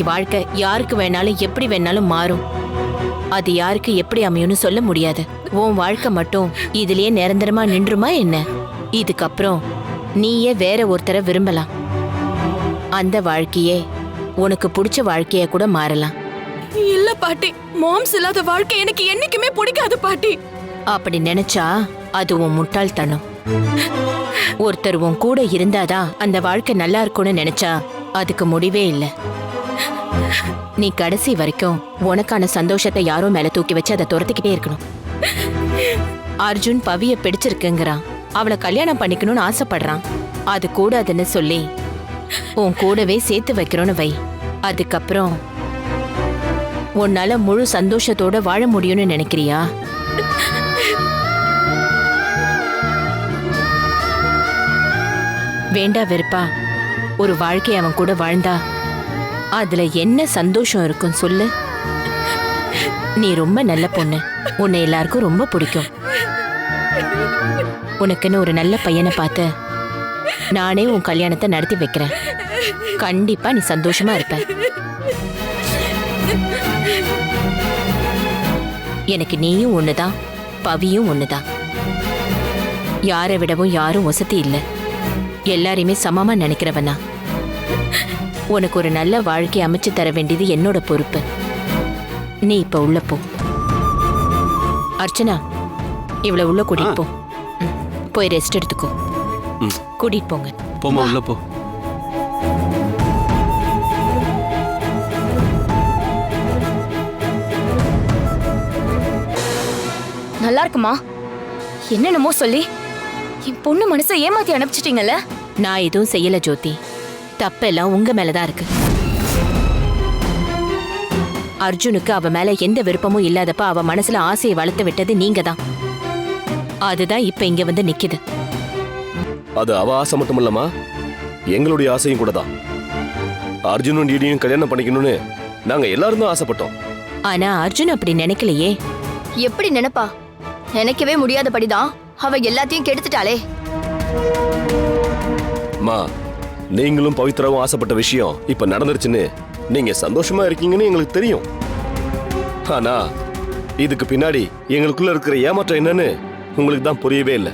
நாளைக்கு வாழ்க்கை யாருக்கு வேணாலும் எப்படி வேணாலும் மாறும். அது யாருக்கு எப்படி அமையும்னு சொல்ல முடியாது. உன் வாழ்க்கை மட்டும் இதுலயே நிரந்தரமா நின்றுமா என்ன? இதுக்கப்புறம் நீயே வேற ஒருத்தரை விரும்பலாம். அந்த வாழ்க்கையே உனக்கு பிடிச்ச வாழ்க்கைய கூட மாறலாம். இல்ல பாட்டி மாம்ஸ் இல்லாத வாழ்க்கை எனக்கு என்னைக்குமே பிடிக்காது பாட்டி. அப்படி நினைச்சா அது உன் முட்டாள்தனம். ஒருத்தர் உன் கூட இருந்தாதான் அந்த வாழ்க்கை நல்லா இருக்கும்னு நினைச்சா அதுக்கு முடிவே இல்லை. நீ கடைசி வரைக்கும் உனக்கான சந்தோஷத்தை யாரோ மேல தூக்கி வச்சு அதை துரத்திக்கிட்டே இருக்கணும். அர்ஜுன் பவிய பிடிச்சிருக்குங்கிறான். அவளை கல்யாணம் பண்ணிக்கணும்னு ஆசைப்படுறான். அது கூடாதுன்னு சொல்லி உன் கூடவே சேர்த்து வைக்கிறோன்னு வை. அதுக்கப்புறம் உன்னால முழு சந்தோஷத்தோட வாழ முடியும்னு நினைக்கிறியா? வேண்டா வெறுப்பா. ஒரு வாழ்க்கை அவன் கூட வாழ்ந்தா அதுல என்ன சந்தோஷம் இருக்கும் சொல்லு. நீ ரொம்ப நல்ல பொண்ணு. உன்னை எல்லாருக்கும் ரொம்ப பிடிக்கும். உனக்குன்னு ஒரு நல்ல பையனை பார்த்து நானே உன் கல்யாணத்தை நடத்தி வைக்கிறேன். கண்டிப்பா நீ சந்தோஷமா இருப்ப. எனக்கு நீயும் ஒண்ணுதான் பவியும் ஒண்ணுதான். யாரை விடவும் யாரும் வசதி இல்லை. எல்லாரையுமே சமமா நினைக்கிறவனா உனக்கு ஒரு நல்ல வாழ்க்கை அமைச்சு தர வேண்டியது என்னோட பொறுப்பு. நீ இப்ப உள்ள போ. அர்ச்சனா இவளை உள்ள கூட்டிட்டு போ. ம், போய் ரெஸ்ட் எடுத்துக்கோ. ம். கூட்டிட்டு போங்க. போமா உள்ள போ. நல்லா இருக்குமா? என்னென்னமோ சொல்லி. என் பொண்ணு மனசை ஏமாத்தி அனுப்பிச்சிட்டீங்கல்ல? நான் எதுவும் செய்யல ஜோதி. தப்பெல்லாம் உங்க மேலதான் இருக்கு. அர்ஜுனுக்கு அவ மேல எந்த விருப்பமும் இல்லாதப்ப அவ மனசுல ஆசையை வளர்த்து விட்டது நீங்க தான் அதுதான் இப்ப இங்க வந்து நிக்குது. அது அவ ஆசை மட்டும் இல்லம்மா எங்களுடைய ஆசையும் கூட தான் அர்ஜுனும் டிடியும் கல்யாணம் பண்ணிக்கணும்னு நாங்க எல்லாரும் தான் ஆசைப்பட்டோம். ஆனா அர்ஜுன் அப்படி நினைக்கலையே. எப்படி நினைப்பா? நினைக்கவே முடியாதபடிதான் அவ எல்லாத்தையும் கெடுத்துட்டாளே. மா நீங்களும் பவித்ராவும் ஆசைப்பட்ட விஷயம் இப்ப நடந்துருச்சுன்னு நீங்க சந்தோஷமா இருக்கீங்கன்னு எங்களுக்கு தெரியும். ஆனா இதுக்கு பின்னாடி எங்களுக்குள்ள இருக்கிற ஏமாற்றம் என்னன்னு உங்களுக்கு தான் புரியவே இல்லை.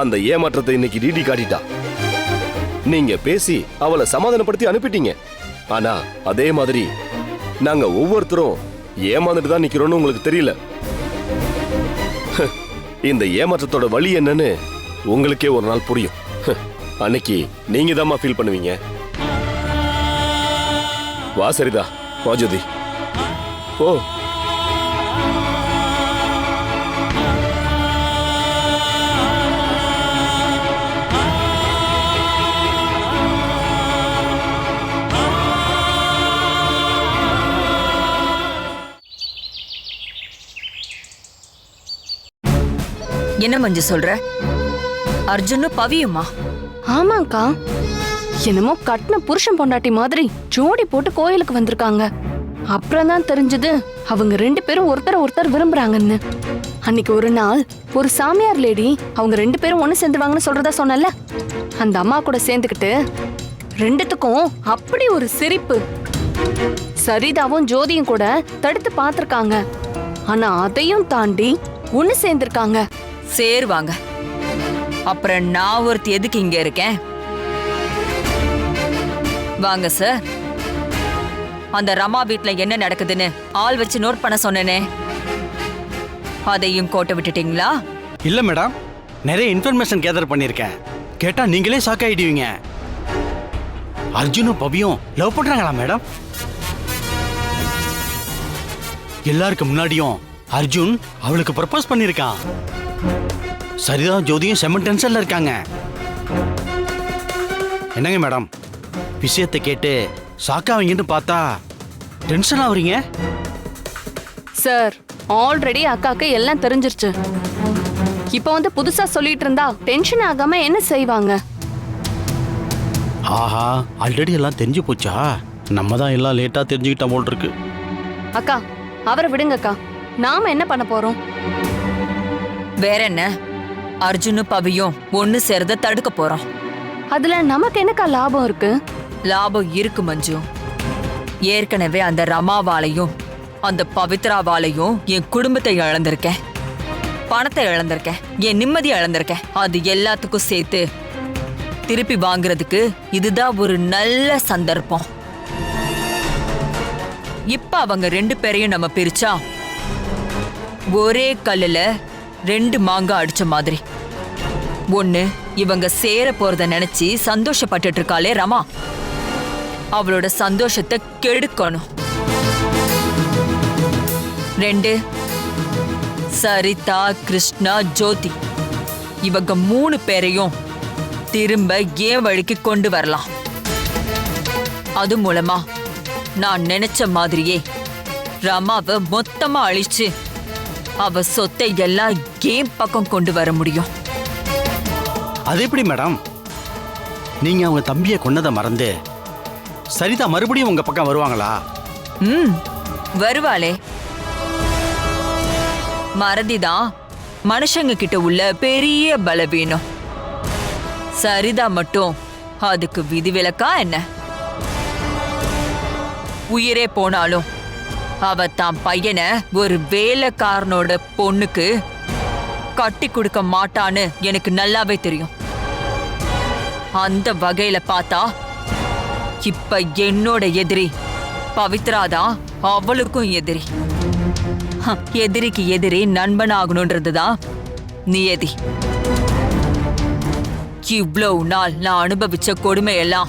அந்த ஏமாற்றத்தை இன்னைக்கு டிடி காட்டிட்டா. நீங்க பேசி அவளை சமாதானப்படுத்தி அனுப்பிட்டீங்க. ஆனா அதே மாதிரி நாங்க ஒவ்வொருத்தரும் ஏமாந்துட்டு தான் நிக்கிறோம்னு உங்களுக்கு தெரியல. இந்த ஏமாற்றத்தோட வழி என்னன்னு உங்களுக்கே ஒரு நாள் புரியும். அன்னைக்கு நீங்க தாம்மா ஃபீல் பண்ணுவீங்க. வா சரிதா. வா ஜோதி. ஓ என்ன மஞ்சு சொல்ற? அர்ஜுன்னு பவியுமா? ஆமாக்கா என்னமோ கட்டின புருஷன் பொண்டாட்டி மாதிரி ஜோடி போட்டு கோயிலுக்கு வந்திருக்காங்க. அப்புறம் தான் தெரிஞ்சது அவங்க ரெண்டு பேரும் ஒருத்தர் ஒருத்தர் விரும்புறாங்கன்னு. அன்னைக்கு ஒரு நாள் ஒரு சாமியார் லேடி அவங்க ரெண்டு பேரும் ஒன்று சேர்ந்துவாங்கன்னு சொல்றதா சொன்னல அந்த அம்மா கூட சேர்ந்துக்கிட்டு ரெண்டுத்துக்கும் அப்படி ஒரு சிரிப்பு. சரிதாவும் ஜோதியும் கூட தடுத்து பார்த்துருக்காங்க. ஆனா அதையும் தாண்டி ஒன்று சேர்ந்திருக்காங்க. சேருவாங்க. அப்புறம் நான் ஒருத்தி எதுக்கு இங்க இருக்கேன்? வாங்க சார் அந்த ரமா வீட்ல என்ன நடக்குதுன்னு ஆள் வச்சு நோட் பண்ண சொன்னேனே. அதையும் கோட்டை விட்டுட்டீங்களா? இல்ல மேடம் நிறைய இன்ஃபர்மேஷன் கேதர் பண்ணியிருக்கேன் கேட்டா நீங்களே ஷாக் ஆயிடுவீங்க. அர்ஜுனும் பவியும் லவ் பண்றாங்களா மேடம் எல்லாருக்கு முன்னாடியும் அர்ஜுன் அவளுக்கு ப்ரப்போஸ் பண்ணியிருக்கான் சரிதா ஜோதியும் செம்ம டென்ஷன்ல இருக்காங்க. என்னங்க மேடம்? விஷயத்தை கேட்டு ஷாக் ஆவீங்கன்னு பார்த்தா டென்ஷன் ஆகுறீங்க சார் ஆல்ரெடி அக்காக்கு எல்லாம் தெரிஞ்சிருச்சு. இப்போ வந்து புதுசா சொல்லிட்டு இருந்தா டென்ஷன் ஆகாம என்ன செய்வாங்க? ஆஹா ஆல்ரெடி எல்லாம் தெரிஞ்சு போச்சா? நம்ம தான் எல்லாம் லேட்டா தெரிஞ்சுக்கிட்டோம் போல் இருக்கு அக்கா அவரை விடுங்க அக்கா நாம என்ன பண்ண போறோம்? வேற என்ன? அர்ஜுனு பவியும் ஒன்னு சேர்ந்த தடுக்க போறோம். அதுல நமக்கு என்னக்கா லாபம் இருக்கு? லாபம் இருக்கு மஞ்சு. ஏற்கனவே அந்த ரமாவாலையும் அந்த பவித்ராவாலையும் என் குடும்பத்தை இழந்திருக்கேன். பணத்தை இழந்திருக்கேன். என் நிம்மதியை இழந்திருக்கேன். அது எல்லாத்துக்கும் சேர்த்து திருப்பி வாங்குறதுக்கு இதுதான் ஒரு நல்ல சந்தர்ப்பம். இப்ப அவங்க ரெண்டு பேரையும் நம்ம பிரிச்சா ஒரே கல்லுல ரெண்டு மாங்காய் அடிச்ச மாதிரி. ஒண்ணு இவங்க சேர போறத நினைச்சு சந்தோஷப்பட்டுட்டு இருக்காளே ரமா. அவளோட சந்தோஷத்தை கெடுக்கணும். ரெண்டு சரிதா கிருஷ்ணா ஜோதி. இவங்க மூணு பேரையும் திரும்ப ஏன் வழிக்கு கொண்டு வரலாம்? அது மூலமா நான் நினைச்ச மாதிரியே ரமாவை மொத்தமா அழிச்சு அவ சொத்தை எல்லாம் ஏன் பக்கம் கொண்டு வர முடியும்? அது எப்படி மேடம் நீங்க அவங்க தம்பியை கொன்னதை மறந்து சரிதா மறுபடியும் உங்க பக்கம் வருவாங்களா? ம் வருவாளே. மறதிதான் மனுஷங்க கிட்ட உள்ள பெரிய பலவீனம். சரிதா மட்டும் அதுக்கு விதிவிலக்கா என்ன? உயிரே போனாலும் அவ தான் பையனை ஒரு வேலைக்காரனோட பொண்ணுக்கு கட்டி கொடுக்க மாட்டான்னு எனக்கு நல்லாவே தெரியும். அந்த வகையில பார்த்தா இப்ப என்னோட எதிரி பவித்ராதான் அவளுக்கும் எதிரி. ஹ, எதிரிக்கு எதிரி நண்பன் ஆகணுன்றதுதான் நியதி. இவ்வளவு நாள் நான் அனுபவிச்ச கொடுமையெல்லாம்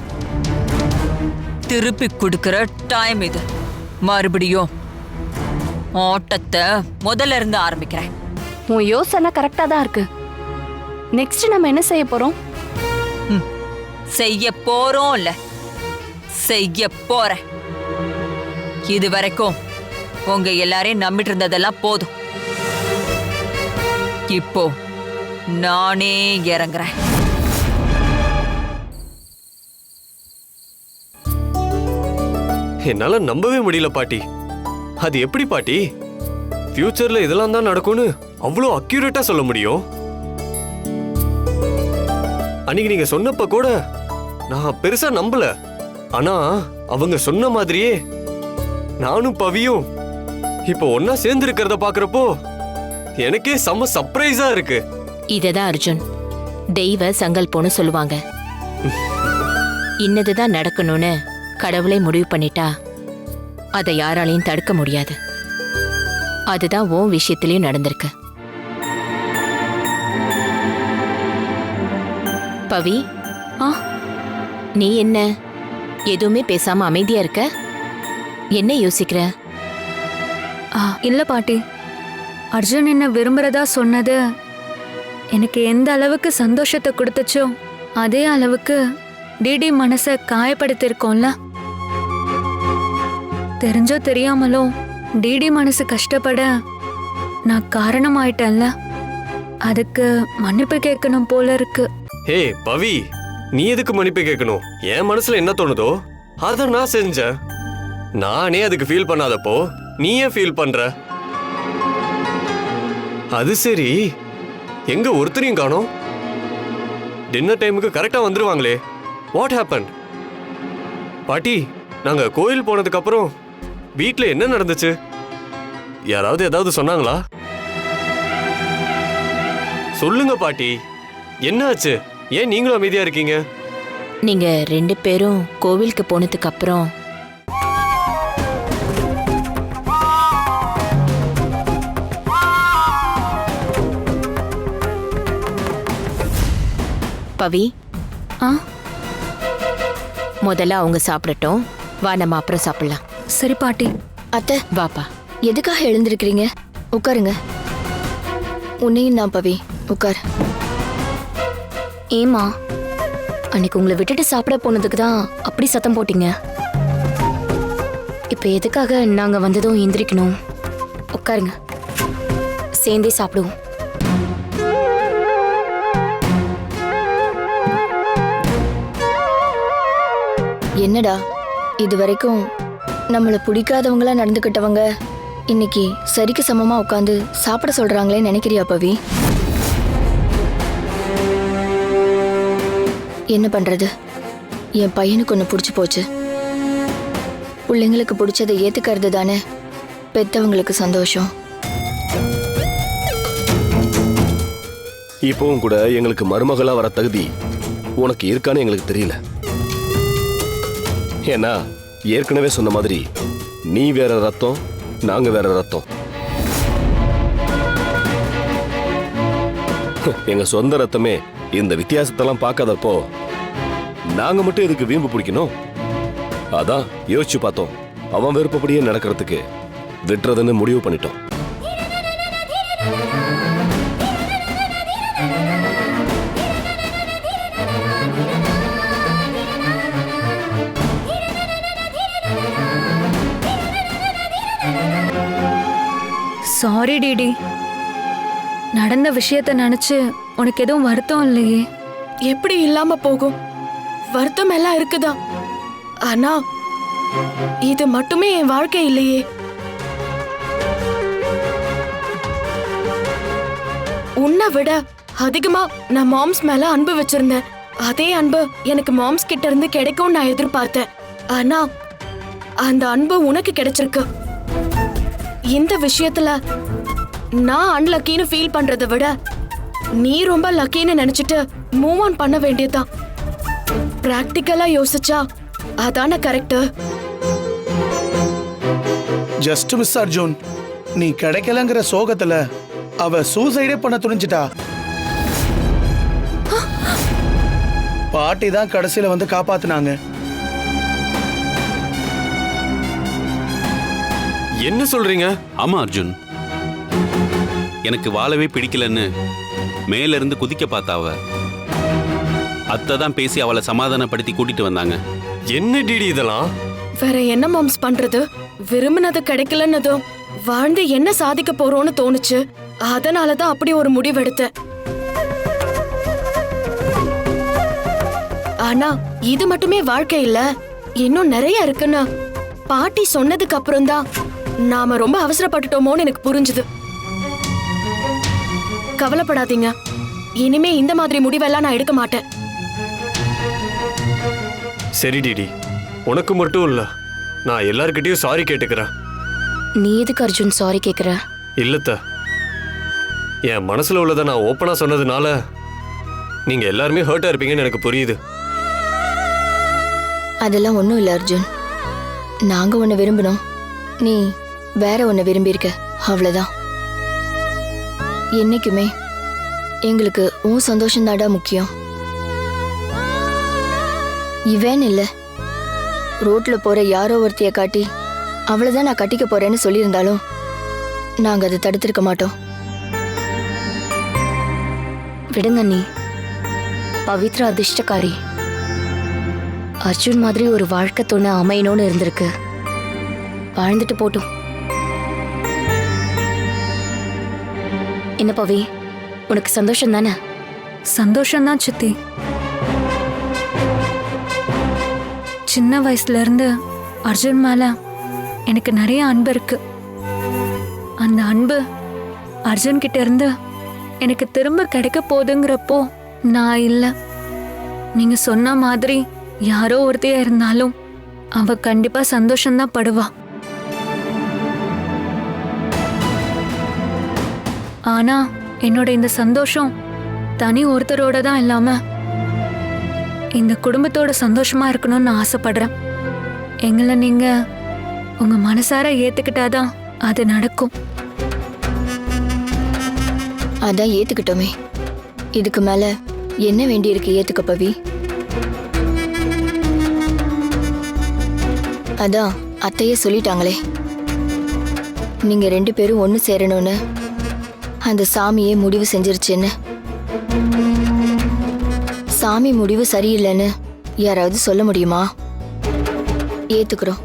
திருப்பி கொடுக்கிற டைம் இது. மறுபடியும் ஓட்டத்தை முதல்ல இருந்து ஆரம்பிக்கிறேன். உன் யோசனை கரெக்டா தான் இருக்கு. நெக்ஸ்ட் நம்ம என்ன செய்ய போறோம்? செய்ய போறோம் இல்ல செய்ய போற இது வரைக்கும் உங்க எல்லாரையும் நம்பிட்டு இருந்ததெல்லாம் போதும். இப்போ நானே இறங்குறேன். என்னால நம்பவே முடியல பாட்டி. அது எப்படி பாட்டி? ஃபியூச்சர்ல இதெல்லாம் தான் நடக்கும்னு அவ்வளோ அக்யூரேட்டா சொல்ல முடியும். அன்னைக்கு நீங்க சொன்னப்ப கூட நான் பெருசா நம்பல. ஆனா அவங்க சொன்ன மாதிரியே நானும் பவியும் இப்போ ஒன்னா சேர்ந்து இருக்கிறத பாக்குறப்போ எனக்கே செம்ம சர்ப்ரைஸா இருக்கு. இததான் அர்ஜுன். தெய்வ சங்கல்பம்னு சொல்லுவாங்க. இன்னதுதான் நடக்கணும்னு கடவுளே முடிவு பண்ணிட்டா அதை யாராலையும் தடுக்க முடியாது. அதுதான் உன் விஷயத்திலயும் நடந்திருக்கு. பவி. ஆ நீ என்ன? எதுவுமே பேசாம அமைதியா இருக்க? என்ன யோசிக்கிற? ஆ இல்ல பாட்டி. அர்ஜுன் என்ன விரும்புறதா சொன்னது எனக்கு எந்த அளவுக்கு சந்தோஷத்தை கொடுத்துச்சோ அதே அளவுக்கு டிடி மனசை காயப்படுத்திருக்கோம்ல தெரிஞ்சோ தெரியாமலோ டிடி மனசு கஷ்டப்பட நான் காரணமாயிட்டேன்ல. அதுக்கு மன்னிப்பு கேட்கணும் போல இருக்கு. ஹே பவி நீ எதுக்கு மன்னிப்பு கேட்கணும் என் மனசுல என்ன தோணுதோ அதை நான் செஞ்சேன். நானே அதுக்கு ஃபீல் பண்ணாதப்போ நீ ஏன் ஃபீல் பண்ற? அது சரி. எங்க ஒருத்தரையும் காணோம். டின்னர் டைமுக்கு கரெக்டா வந்துருவாங்களே. வாட் ஹேப்பன் பாட்டி நாங்க கோயில் போனதுக்கு அப்புறம் வீட்ல என்ன நடந்துச்சு? யாராவது ஏதாவது சொன்னாங்களா? சொல்லுங்க பாட்டி. என்னாச்சு? ஏன் நீங்களும் அமைதியா இருக்கீங்க? நீங்க ரெண்டு பேரும் கோவிலுக்கு போனதுக்கு அப்புறம் பவி ஆ? முதல்ல அவங்க சாப்பிடட்டும். வா நம்ம அப்புறம் சாப்பிடலாம். சரி பாட்டி. அத்தை. வாப்பா. எதுக்காக எழுந்திருக்கிறீங்க? உட்காருங்க. உன்னையும் தான் பவி. உட்கார். ஏமா அன்னைக்கு உங்களை விட்டுட்டு சாப்பிட போனதுக்கு தான் அப்படி சத்தம் போட்டீங்க? இப்போ எதுக்காக நாங்க வந்ததும் எந்திரிக்கணும்? உட்காருங்க. சேர்ந்தே சாப்பிடுவோம். என்னடா இது வரைக்கும் நம்மளை பிடிக்காதவங்களா நடந்துக்கிட்டவங்க இன்னைக்கு சரிக்கு சமமா உட்காந்து சாப்பிட சொல்றாங்களே நினைக்கிறியா பவி? என்ன பண்றது? என் பையனுக்கு ஒன்று பிடிச்சி போச்சு. பிள்ளைங்களுக்கு பிடிச்சதை ஏத்துக்கிறது தானே பெத்தவங்களுக்கு சந்தோஷம். இப்பவும் கூட எங்களுக்கு மருமகளா வர தகுதி உனக்கு இருக்கான்னு எங்களுக்கு தெரியல. ஏன்னா ஏற்கனவே சொன்ன மாதிரி நீ வேற ரத்தம் நாங்க வேற ரத்தம். எங்க சொந்த ரத்தமே இந்த வித்தியாசத்தெல்லாம் பார்க்காதப்போ நாங்க மட்டும் இதுக்கு வீம்பு பிடிக்கணும்? அதான் யோசிச்சு பார்த்தோம். அவன் விருப்பப்படியே நடக்கிறதுக்கு விட்டுறதுன்னு முடிவு பண்ணிட்டோம். சாரி டிடி நடந்த விஷயத்தை நினைச்சு உனக்கு எதுவும் வருத்தம் இல்லையே? எப்படி இல்லாம போகும்? வருத்தம் எல்லாம் இருக்குதா? ஆனா இது மட்டுமே என் வாழ்க்கை இல்லையே. உன்னை விட அதிகமா நான் மாம்ஸ் மேல அன்பு வச்சிருந்தேன். அதே அன்பு எனக்கு மாம்ஸ் கிட்ட இருந்து கிடைக்கும்னு நான் எதிர்பார்த்தேன். ஆனா அந்த அன்பு உனக்கு கிடைச்சிருக்கு. இந்த விஷயத்துல நான் அன்லக்கின்னு ஃபீல் பண்றதை விட நீ ரொம்ப லக்கின்னு நினைச்சிட்டு மூவ் ஆன் பண்ண வேண்டியதுதான். பிராக்டிக்கலா யோசிச்சா அதான கரெக்ட் ஜஸ்ட் மிஸ் அர்ஜுன். நீ கிடைக்கலங்கிற சோகத்துல அவ சூசைடே பண்ண துணிஞ்சிட்டா. பாட்டி தான் கடைசியில வந்து காப்பாத்துனாங்க. என்ன சொல்றீங்க? ஆமா அர்ஜுன். எனக்கு வாழவே பிடிக்கலன்னு மேல இருந்து குதிக்க பார்த்தா அவ. அத்தை தான் பேசி அவளை சமாதானப்படுத்தி கூட்டிட்டு வந்தாங்க. என்ன டிடி இதெல்லாம்? வேற என்ன மாம்ஸ் பண்றது? விரும்பினது கிடைக்கலன்னதும் வாழ்ந்து என்ன சாதிக்க போறோம்னு தோணுச்சு. அதனாலதான் அப்படி ஒரு முடிவெடுத்தேன். ஆனா இது மட்டுமே வாழ்க்கை இல்ல. இன்னும் நிறைய இருக்குன்னு. பாட்டி சொன்னதுக்கு அப்புறம் தான் நாம ரொம்ப அவசரப்பட்டுட்டோமோன்னு எனக்கு புரிஞ்சுது. கவலைப்படாதீங்க. இனிமே இந்த மாதிரி முடிவெல்லாம் நான் எடுக்க மாட்டேன். சரி டிடி. உனக்கு மட்டும் இல்ல. நான் எல்லார்கிட்டயும் சாரி கேட்டுக்கிறேன். நீ எதுக்கு அர்ஜுன் சாரி கேக்குற? இல்லத்த. என் மனசுல உள்ளதை நான் ஓப்பனா சொன்னதுனால நீங்க எல்லாருமே ஹர்ட்டா இருப்பீங்கன்னு எனக்கு புரியுது. அதெல்லாம் ஒன்றும் இல்லை அர்ஜுன். நாங்க ஒன்று விரும்பினோம். நீ வேற ஒன்று விரும்பியிருக்க. அவ்வளோதான் என்னைக்குமே எங்களுக்கு உன் சந்தோஷம் தாடா முக்கியம். இவன் இல்லை. ரோட்ல போற யாரோ ஒருத்திய காட்டி அவளைதான் நான் கட்டிக்க போறேன்னு சொல்லியிருந்தாலும் நாங்க அதை தடுத்திருக்க மாட்டோம். விடுங்க நீ பவித்ரா அதிர்ஷ்டக்காரி. அர்ஜுன் மாதிரி ஒரு வாழ்க்கை துணை அமையணும்னு இருந்திருக்கு. வாழ்ந்துட்டு போட்டோம். என்ன பவி? உனக்கு சந்தோஷம் தானே? சந்தோஷம்தான் சித்தி. சின்ன வயசுல இருந்து அர்ஜுன் மேல எனக்கு நிறைய அன்பு இருக்கு. அந்த அன்பு அர்ஜுன் கிட்ட இருந்து எனக்கு திரும்ப கிடைக்க போகுதுங்கிறப்போ நான் இல்லை. நீங்க சொன்ன மாதிரி யாரோ ஒருத்தையா இருந்தாலும் அவ கண்டிப்பா சந்தோஷம்தான் படுவா. ஆனா என்னோட இந்த சந்தோஷம் தனி ஒருத்தரோட தான் இல்லாம இந்த குடும்பத்தோட சந்தோஷமா இருக்கணும்னு நான் ஆசைப்படுறேன். எங்களை நீங்க உங்க மனசார ஏத்துக்கிட்டாதான் அது நடக்கும். அதான் ஏத்துக்கிட்டோமே. இதுக்கு மேல என்ன வேண்டியிருக்கு ஏத்துக்க பவி? அதான் அத்தையே சொல்லிட்டாங்களே. நீங்க ரெண்டு பேரும் ஒன்று சேரணும்னு அந்த சாமியே முடிவு செஞ்சிருச்சுன்னு. சாமி முடிவு சரியில்லைன்னு யாராவது சொல்ல முடியுமா? ஏத்துக்கிறோம்.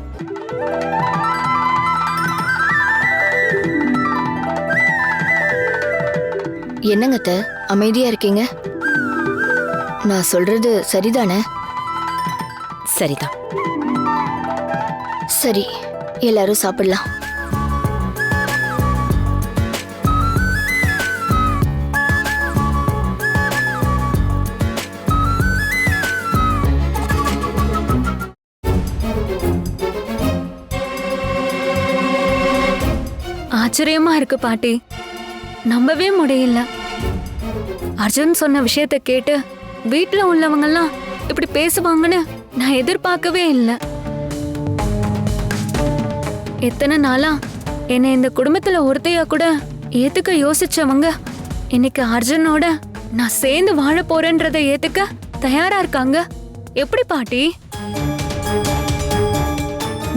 என்னங்க அத்தை, அமைதியா இருக்கீங்க? நான் சொல்றது சரிதானே? சரிதான். சரி எல்லாரும் சாப்பிடலாம். ஆச்சரியமா இருக்கு பாட்டி. நம்பவே முடியல. அர்ஜுன் சொன்ன விஷயத்த கேட்டு வீட்ல உள்ளவங்கெல்லாம் இப்படி பேசுவாங்கன்னு நான் எதிர்பார்க்கவே இல்லை. எத்தனை நாளா என்னை இந்த குடும்பத்துல ஒருத்தையா கூட ஏத்துக்க யோசிச்சவங்க இன்னைக்கு அர்ஜுனோட நான் சேர்ந்து வாழ போறேன்றதை ஏத்துக்க தயாரா இருக்காங்க. எப்படி பாட்டி?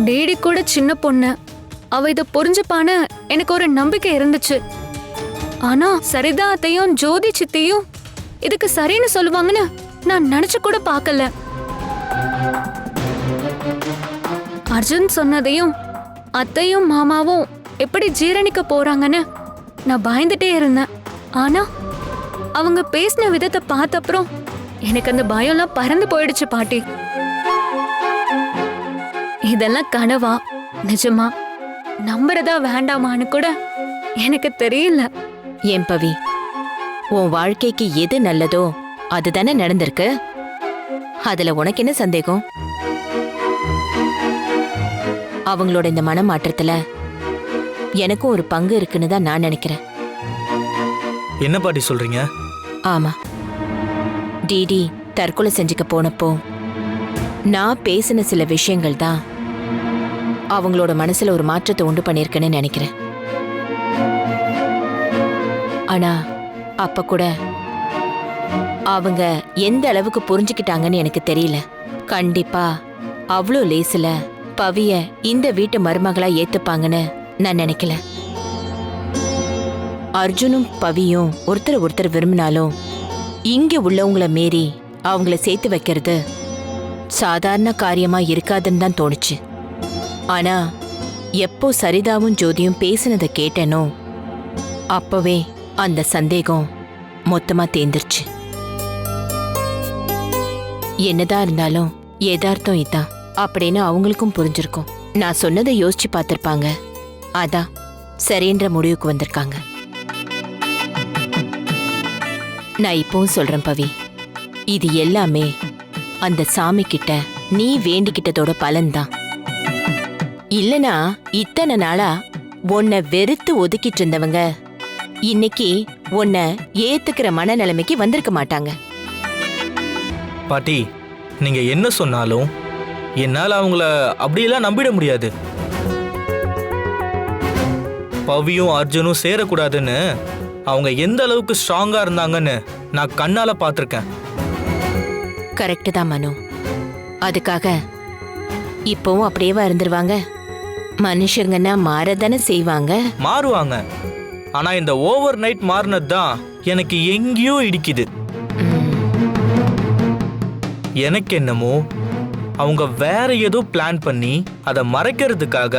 டேடி கூட சின்ன பொண்ணு. அவ இதை புரிஞ்சுப்பான எனக்கு ஒரு நம்பிக்கை இருந்துச்சு. ஆனா சரிதா அத்தையும் ஜோதி சித்தியும் இதுக்கு சரின்னு சொல்லுவாங்கன்னு நான் நினைச்சு கூட பார்க்கல. அர்ஜுன் சொன்னதையும் அத்தையும் மாமாவும் எப்படி ஜீரணிக்க போறாங்கன்னு நான் பயந்துட்டே இருந்தேன். ஆனா அவங்க பேசின விதத்தை பார்த்த அப்புறம் எனக்கு அந்த பயம்லாம் பறந்து போயிடுச்சு பாட்டி. இதெல்லாம் கனவா? நிஜமா? நம்புறதா வேண்டாமான்னு கூட எனக்கு தெரியல. ஏன் பவி உன் வாழ்க்கைக்கு எது நல்லதோ அதுதானே நடந்திருக்கு? அதுல உனக்கு என்ன சந்தேகம்? அவங்களோட இந்த மனமாற்றத்துல எனக்கும் ஒரு பங்கு இருக்குன்னு தான் நான் நினைக்கிறேன். என்ன பாட்டி சொல்றீங்க? ஆமா. டிடி தற்கொலை செஞ்சுக்க போனப்போ நான் பேசின சில விஷயங்கள் தான் அவங்களோட மனசுல ஒரு மாற்றத்தை உண்டு பண்ணியிருக்கேன்னு நினைக்கிறேன். ஆனா அப்ப கூட அவங்க எந்த அளவுக்கு புரிஞ்சுக்கிட்டாங்கன்னு எனக்கு தெரியல. கண்டிப்பா அவ்வளோ லேசில பவிய இந்த வீட்டு மருமகளா ஏத்துப்பாங்கன்னு நான் நினைக்கல. அர்ஜுனும் பவியும் ஒருத்தர் ஒருத்தர் விரும்பினாலும் இங்க உள்ளவங்கள மீறி அவங்கள சேர்த்து வைக்கிறது சாதாரண காரியமா இருக்காதுன்னு தான் தோணுச்சு. ஆனா எப்போ சரிதாவும் ஜோதியும் பேசினதை கேட்டேனோ அப்பவே அந்த சந்தேகம் மொத்தமா தேர்ந்துருச்சு. என்னதான் இருந்தாலும் யதார்த்தம் இதான். அப்படின்னு அவங்களுக்கும் புரிஞ்சிருக்கும். நான் சொன்னதை யோசிச்சு பார்த்திருப்பாங்க. அதான் சரின்ற முடிவுக்கு வந்திருக்காங்க. நான் இப்பவும் சொல்றேன் பவி. இது எல்லாமே அந்த சாமி கிட்ட நீ வேண்டிக்கிட்டதோட பலன்தான். இல்லனா இத்தனை நாளா உன்னை வெறுத்து ஒதுக்கிட்டு இருந்தவங்க இன்னைக்கு உன்னை ஏத்துக்கிற மனநிலைமைக்கு வந்திருக்க மாட்டாங்க. பாட்டி நீங்க என்ன சொன்னாலும் என்னால அவங்கள அப்படியெல்லாம் நம்பிட முடியாது. பவியும் அர்ஜுனும் சேரக்கூடாதுன்னு அவங்க எந்த அளவுக்கு ஸ்ட்ராங்கா இருந்தாங்கன்னு நான் கண்ணால பார்த்துருக்கேன். கரெக்டு தான் மனு. அதுக்காக இப்பவும் அப்படியேவா இருந்துருவாங்க? மனுஷங்கன்னா மாறதானே செய்வாங்க? மாறுவாங்க. ஆனா இந்த ஓவர் நைட் மாறினது தான் எனக்கு எங்கேயோ இடிக்குது. எனக்கு என்னமோ அவங்க வேற ஏதோ பிளான் பண்ணி அதை மறைக்கிறதுக்காக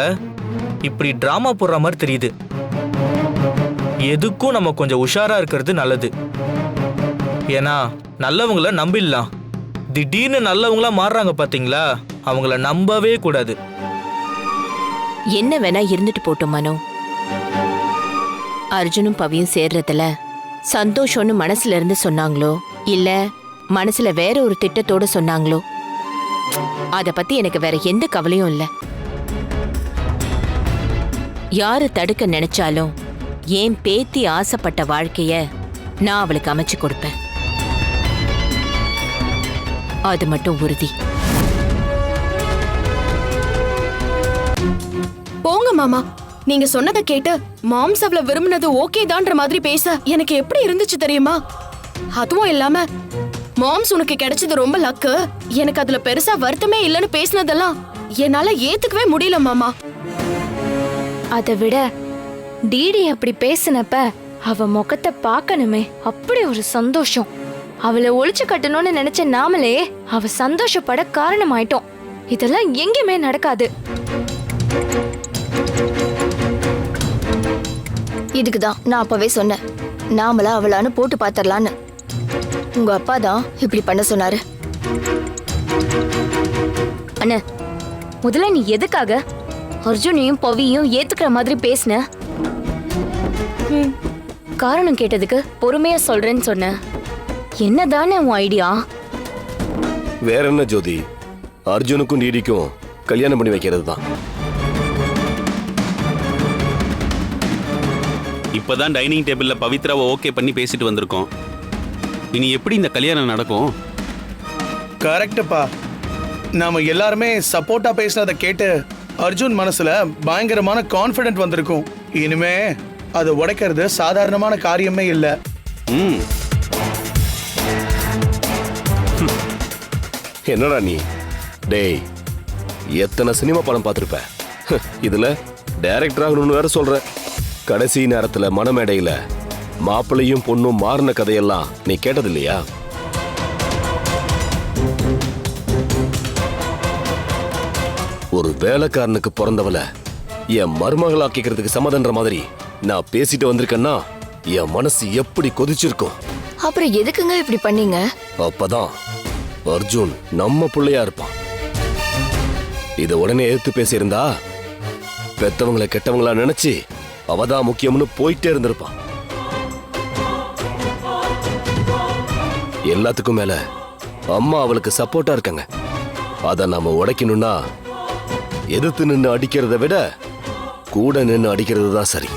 இப்படி டிராமா போடுற மாதிரி தெரியுது. எதுக்கும் நம்ம கொஞ்சம் உஷாரா இருக்கிறது நல்லது. ஏன்னா நல்லவங்கள நம்பிடலாம். திடீர்னு நல்லவங்களா மாறுறாங்க பாத்தீங்களா? அவங்கள நம்பவே கூடாது. என்ன வேணா இருந்துட்டு போட்டோம் மனோ. அர்ஜுனும் பவியும் சேர்றதுல சந்தோஷம்னு மனசுல இருந்து சொன்னாங்களோ? இல்ல மனசுல வேற ஒரு திட்டத்தோட சொன்னாங்களோ? அத பத்தி எனக்கு வேற எந்த கவலையும் இல்ல. யாரு தடுக்க நினைச்சாலும் ஏன் பேத்தி ஆசைப்பட்ட வாழ்க்கைய நான் அவளுக்கு அமைச்சு கொடுப்பேன். அது மட்டும் உறுதி. போங்க மாமா. நீங்க சொன்னதை கேட்டு மாம்ஸ் அவளை விரும்பினது ஓகே தான்ற மாதிரி பேச எனக்கு எப்படி இருந்துச்சு தெரியுமா? அதுவும் இல்லாம மாம்ஸ் உனக்கு கிடைச்சது ரொம்ப லக்கு எனக்கு அதுல பெருசா வருத்தமே இல்லைன்னு பேசினதெல்லாம் என்னால ஏத்துக்கவே முடியல மாமா. அதை விட டிடி அப்படி பேசினப்ப அவ முகத்தை பார்க்கணுமே. அப்படி ஒரு சந்தோஷம். அவளை ஒளிச்சு கட்டணும்னு நினைச்ச நாமளே அவ சந்தோஷப்பட காரணமாயிட்டோம். இதெல்லாம் எங்கேயுமே நடக்காது. இதுக்கு தான் நான் அப்பவே சொன்னேன். நாமளா அவளான்னு போட்டு பாத்திரலான்னு. உங்க அப்பா தான் இப்படி பண்ண சொன்னாரு. அண்ணா முதல்ல நீ எதுக்காக அர்ஜுனையும் பவியும் ஏத்துக்கிற மாதிரி பேசின? காரணம் கேட்டதுக்கு பொறுமையா சொல்றேன்னு சொன்ன. என்னதானே உன் ஐடியா? வேற என்ன ஜோதி? அர்ஜுனுக்கும் நீடிக்கும் கல்யாணம் பண்ணி வைக்கிறது தான் இப்பதான் டைனிங் டேபிள்ல பவித்ராவை ஓகே பண்ணி பேசிட்டு வந்திருக்கோம். இனி எப்படி இந்த கல்யாணம் நடக்கும்? கரெக்டுப்பா நாம எல்லாருமே சப்போர்ட்டா பேசினதை கேட்டு அர்ஜுன் மனசுல பயங்கரமான கான்ஃபிடென்ட் வந்திருக்கும். இனிமே அதை உடைக்கிறது சாதாரணமான காரியமே இல்லை. ம். என்னடா நீ? டேய் எத்தனை சினிமா படம் பார்த்துருப்ப? இதுல டைரக்டர் ஆகணும்னு வேற சொல்ற. கடைசி நேரத்துல மணமேடையில மாப்பிள்ளையும் பொண்ணும் மாறின கதையெல்லாம் நீ கேட்டது இல்லையா ஒரு வேலைக்காரனுக்கு பிறந்தவள என் மருமகளாக்கிக்கிறதுக்கு சம்மதன்ற மாதிரி நான் பேசிட்டு வந்திருக்கேன்னா என் மனசு எப்படி கொதிச்சிருக்கும்? அப்புறம் எதுக்குங்க இப்படி பண்ணீங்க? அப்பதான் அர்ஜுன் நம்ம பிள்ளையா இருப்பான். இத உடனே எதிர்த்து பேசியிருந்தா பெத்தவங்களை கெட்டவங்களா நினைச்சு அவதான் முக்கியம்னு போயிட்டே இருந்திருப்பான் எல்லாத்துக்கும் மேல அம்மா அவளுக்கு சப்போர்ட்டா இருக்காங்க. அதை நாம உடைக்கணும்னா எதிர்த்து நின்று அடிக்கிறத விட கூட நின்று அடிக்கிறது தான் சரி.